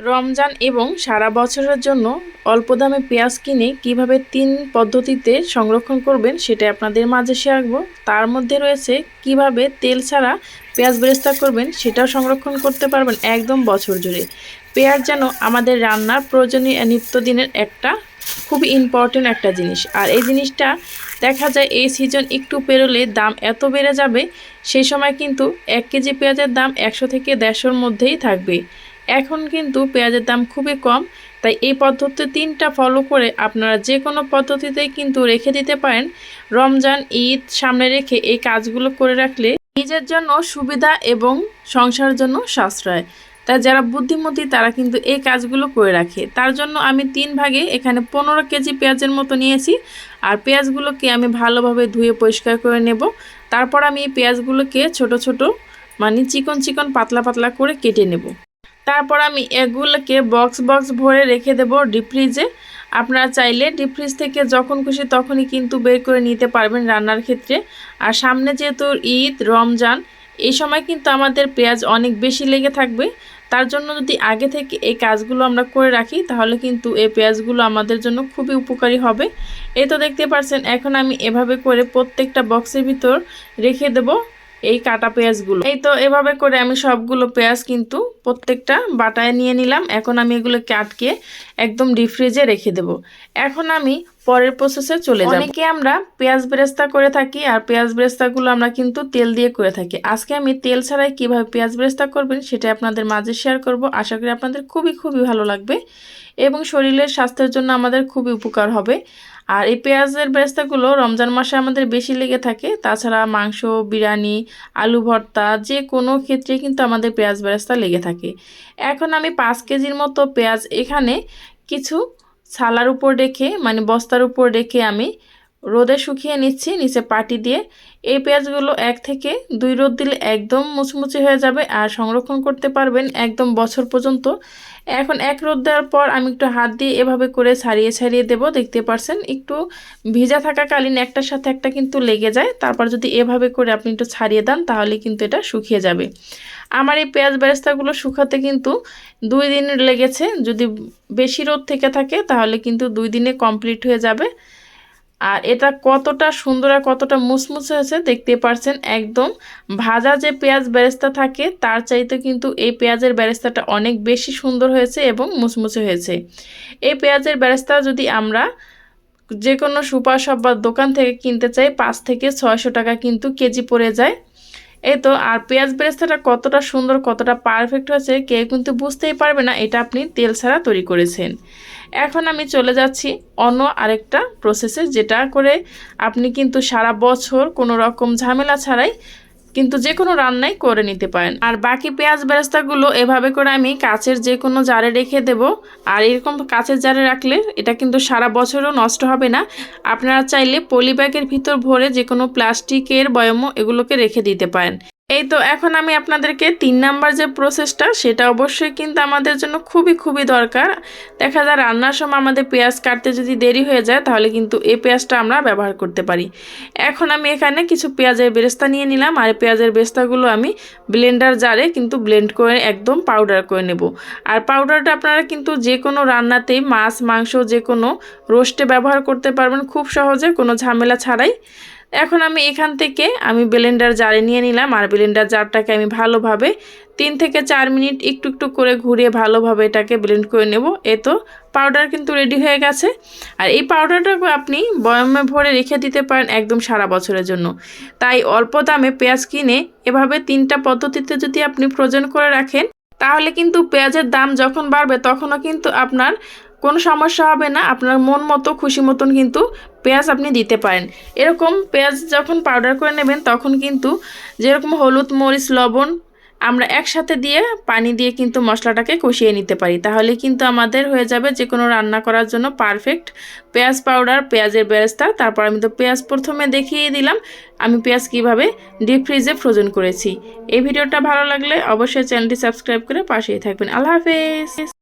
রমজান এবং সারা বছরের জন্য অল্প দামে পেঁয়াজ কিনে কীভাবে তিন পদ্ধতিতে সংরক্ষণ করবেন সেটা আপনাদের মাঝে শেয়ার করব। তার মধ্যে রয়েছে কীভাবে তেল ছাড়া পেঁয়াজ বেরেস্তা করবেন সেটাও সংরক্ষণ করতে পারবেন একদম বছর জুড়ে। পেঁয়াজ যেন আমাদের রান্নার প্রয়োজনীয় নিত্যদিনের একটা খুবই ইম্পর্টেন্ট একটা জিনিস। আর এই জিনিসটা দেখা যায় এই সিজন একটু পেরোলে দাম এত বেড়ে যাবে, সেই সময় কিন্তু এক কেজি পেঁয়াজের দাম একশো থেকে দেড়শোর মধ্যেই থাকবে। এখন কিন্তু পেঁয়াজের দাম খুবই কম, তাই এই পদ্ধতি তিনটা ফলো করে আপনারা যে কোনো পদ্ধতিতেই কিন্তু রেখে দিতে পারেন। রমজান, ঈদ সামনে রেখে এই কাজগুলো করে রাখলে নিজের জন্য সুবিধা এবং সংসারের জন্য সাশ্রয়। তাই যারা বুদ্ধিমতী তারা কিন্তু এই কাজগুলো করে রাখে। তার জন্য আমি তিন ভাগে এখানে পনেরো কেজি পেঁয়াজের মতো নিয়েছি। আর পেঁয়াজগুলোকে আমি ভালোভাবে ধুয়ে পরিষ্কার করে নেব। তারপর আমি এই পেঁয়াজগুলোকে ছোট ছোট মানে চিকন চিকন পাতলা পাতলা করে কেটে নেব। তারপর আমি এগুলোকে বক্স বক্স ভরে রেখে দেব ডিপ ফ্রিজে আপনারা চাইলে ডিপ ফ্রিজ থেকে যখন খুশি তখনই কিন্তু বের করে নিতে পারবেন রান্নার ক্ষেত্রে। আর সামনে যেহেতু ঈদ, রমজান, এই সময় কিন্তু আমাদের পেঁয়াজ অনেক বেশি লেগে থাকবে। তার জন্য যদি আগে থেকে এই কাজগুলো আমরা করে রাখি, তাহলে কিন্তু এই পেঁয়াজগুলো আমাদের জন্য খুবই উপকারী হবে। এই তো দেখতে পাচ্ছেন এখন আমি এভাবে করে প্রত্যেকটা বক্সের ভিতর রেখে দেব এই কাটা পেঁয়াজগুলো। এই তো এভাবে করে আমি সবগুলো পেঁয়াজ কিন্তু প্রত্যেকটা বাটায় নিয়ে নিলাম। এখন আমি এগুলোকে আটকে একদম ডিপ ফ্রিজে রেখে দেব। এখন আমি পরের প্রসেসে চলে যাব। অনেকে আমরা পেঁয়াজ বেরেস্তা করে থাকি আর পেঁয়াজ বেরেস্তাগুলো আমরা কিন্তু তেল দিয়ে করে থাকি। আজকে আমি তেল ছাড়াই কীভাবে পেঁয়াজ বেরেস্তা করবেন সেটা আপনাদের মাঝে শেয়ার করব। আশা করি আপনাদের খুবই খুবই ভালো লাগবে এবং শরীরের স্বাস্থ্যের জন্য আমাদের খুবই উপকার হবে। আর এই পেঁয়াজের বেরেস্তাগুলো রমজান মাসে আমাদের বেশি লেগে থাকে। তাছাড়া মাংস, বিরিয়ানি, আলু ভর্তা যে কোনো ক্ষেত্রে কিন্তু আমাদের পেঁয়াজ বেরেস্তা লেগে থাকে। এখন আমি পাঁচ কেজির মতো পেঁয়াজ এখানে কিছু ছালার উপর রেখে মানে বস্তার উপর রেখে আমি রোদে শুকিয়ে নিচ্ছি, নিচে পাটি দিয়ে। এই পেঁয়াজগুলো এক থেকে দুই রোদ দিলে একদম মুচমুচে হয়ে যাবে আর সংরক্ষণ করতে পারবেন একদম বছর পর্যন্ত। এখন এক রোদ দেওয়ার পর আমি একটু হাত দিয়ে এভাবে করে ছাড়িয়ে ছাড়িয়ে দেব। দেখতে পারছেন, একটু ভিজা থাকাকালীন একটার সাথে একটা কিন্তু লেগে যায়। তারপর যদি এভাবে করে আপনি একটু ছাড়িয়ে দেন, তাহলে কিন্তু এটা শুকিয়ে যাবে। আমার এই পেঁয়াজ বেরেস্তাগুলো শুকাতে কিন্তু দুই দিন লেগেছে। যদি বেশি রোদ থেকে থাকে, তাহলে কিন্তু দুই দিনে কমপ্লিট হয়ে যাবে। আর এটা কতটা সুন্দর আর কতটা মুসমুসে হয়েছে দেখতে পারছেন একদম। ভাজা যে পেঁয়াজ ব্যারেস্তা থাকে, তার চাইতে কিন্তু এই পেঁয়াজের ব্যারেস্তাটা অনেক বেশি সুন্দর হয়েছে এবং মুসমুসে হয়েছে। এই পেঁয়াজের ব্যারেস্তা যদি আমরা যে কোনো সুপার শপ বা দোকান থেকে কিনতে চাই, পাঁচ থেকে ছয়শো টাকা কিন্তু কেজি পড়ে যায়। এই তো, আর পেঁয়াজ বেরেস্তাটা কতটা সুন্দর, কতটা পারফেক্ট হয়েছে, কেউ কিন্তু বুঝতেই পারবে না, এটা আপনি তেল ছাড়া তৈরি করেছেন। এখন আমি চলে যাচ্ছি অন্য আরেকটা প্রসেসে যেটা করে আপনি কিন্তু সারা বছর কোনো রকম ঝামেলা ছাড়াই কিন্তু যে কোনো রান্নাই করে নিতে পারেন। আর বাকি পেঁয়াজ বেরেস্তাগুলো এভাবে করে আমি কাছের যে কোনো জারে রেখে দেব। আর এরকম কাছের জারে রাখলে এটা কিন্তু সারা বছরও নষ্ট হবে না। আপনারা চাইলে পলিব্যাগের ভিতর ভরে যে কোনো প্লাস্টিকের বয়মও এগুলোকে রেখে দিতে পারেন। এই তো এখন আমি আপনাদেরকে তিন নাম্বার যে প্রসেসটা সেটা অবশ্যই কিন্তু আমাদের জন্য খুবই খুবই দরকার। দেখা যায় রান্নার সময় আমাদের পেঁয়াজ কাটতে যদি দেরি হয়ে যায়, তাহলে কিন্তু এই পেঁয়াজটা আমরা ব্যবহার করতে পারি। এখন আমি এখানে কিছু পেঁয়াজের বেরেস্তা নিয়ে নিলাম, আর পেঁয়াজের বেরেস্তাগুলো আমি ব্লেন্ডার জারে কিন্তু ব্লেন্ড করে একদম পাউডার করে নেব। আর পাউডারটা আপনারা কিন্তু যে কোনো রান্নাতেই মাছ, মাংস যে কোনো রোস্টে ব্যবহার করতে পারবেন খুব সহজে, কোনো ঝামেলা ছাড়াই। এখন আমি এখান থেকে আমি ব্লেন্ডার জারে নিয়ে নিলাম আর ব্লেন্ডার জারটাকে আমি ভালোভাবে তিন থেকে চার মিনিট একটু একটু করে ঘুরিয়ে ভালোভাবে এটাকে ব্লেন্ড করে নেব। এ তো পাউডার কিন্তু রেডি হয়ে গেছে। আর এই পাউডারটাকে আপনি বয়মে ভরে রেখে দিতে পারেন একদম সারা বছরের জন্য। তাই অল্প দামে পেঁয়াজ কিনে এভাবে তিনটা পদ্ধতিতে যদি আপনি ফ্রোজেন করে রাখেন, তাহলে কিন্তু পেঁয়াজের দাম যখন বাড়বে, তখনও কিন্তু আপনার কোনো সমস্যা হবে না, আপনার মন মতো, খুশি মতন কিন্তু পেঁয়াজ আপনি দিতে পারেন। এরকম পেঁয়াজ যখন পাউডার করে নেবেন, তখন কিন্তু যেরকম হলুদ, মরিচ, লবণ, আমরা একসাথে দিয়ে পানি দিয়ে কিন্তু মশলাটাকে কষিয়ে নিতে পারি। তাহলে কিন্তু আমাদের হয়ে যাবে যে কোনো রান্না করার জন্য পারফেক্ট পেঁয়াজ পাউডার পেঁয়াজের বেরেস্তা। তারপর আমি তো পেঁয়াজ প্রথমে দেখিয়ে দিলাম, আমি পেঁয়াজ কীভাবে ডিপ ফ্রিজে ফ্রোজেন করেছি। এই ভিডিওটা ভালো লাগলে অবশ্যই চ্যানেলটি সাবস্ক্রাইব করে পাশেই থাকবেন। আল্লাহ হাফেজ!